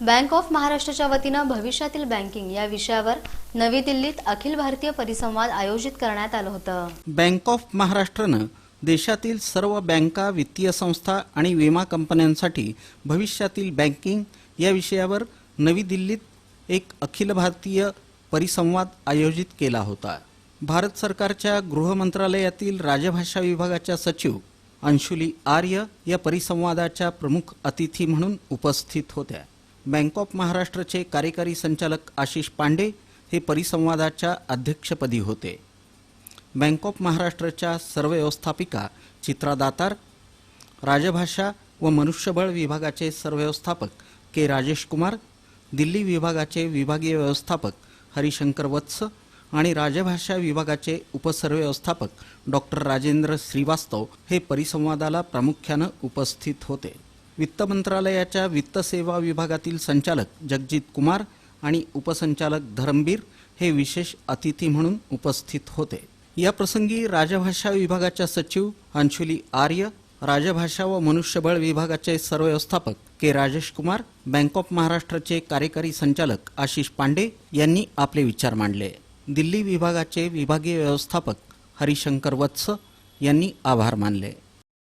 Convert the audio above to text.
Bank of महाराष्ट्राच्या वतीनं भविष्यातील बँकिंग या विषयावर नवी दिल्लीत अखिल भारतीय परिसंवाद आयोजित करण्यात आलं होतं. बँक ऑफ महाराष्ट्रानं देशातील सर्व बँका वित्तीय संस्था आणि विमा कंपन्यांसाठी भविष्यातील बँकिंग या विषयावर नवी दिल्लीत एक अखिल भारतीय परिसंवाद आयोजित केला होता. भारत सरकारच्या गृह मंत्रालयातील राजभाषा विभागाच्या सचिव अंशुली आर्य या परिसंवादाच्या प्रमुख अतिथी म्हणून उपस्थित होत्या. बँक ऑफ महाराष्ट्रचे कार्यकारी संचालक आशिष पांडे हे परिसंवादाच्या अध्यक्षपदी होते. बँक ऑफ महाराष्ट्राच्या सर्व व्यवस्थापिका चित्रा दातार राजभाषा व मनुष्यबळ विभागाचे सरव्यवस्थापक के राजेश कुमार दिल्ली विभागाचे विभागीय व्यवस्थापक हरिशंकर वत्स आणि राजभाषा विभागाचे उपसरव्यवस्थापक डॉक्टर राजेंद्र श्रीवास्तव हे परिसंवादाला प्रामुख्यानं उपस्थित होते. वित्त मंत्रालयाच्या वित्त सेवा विभागातील संचालक जगजित कुमार आणि उपसंचालक धरमबीर हे विशेष अतिथी म्हणून उपस्थित होते. या प्रसंगी राजभाषा विभागाच्या सचिव अंशुली आर्य राजभाषा व मनुष्यबळ विभागाचे सरव्यवस्थापक K Rajesh Kumar bank of महाराष्ट्राचे कार्यकारी संचालक आशिष पांडे यांनी आपले विचार मांडले. दिल्ली विभागाचे विभागीय व्यवस्थापक हरिशंकर वत्स यांनी आभार मानले.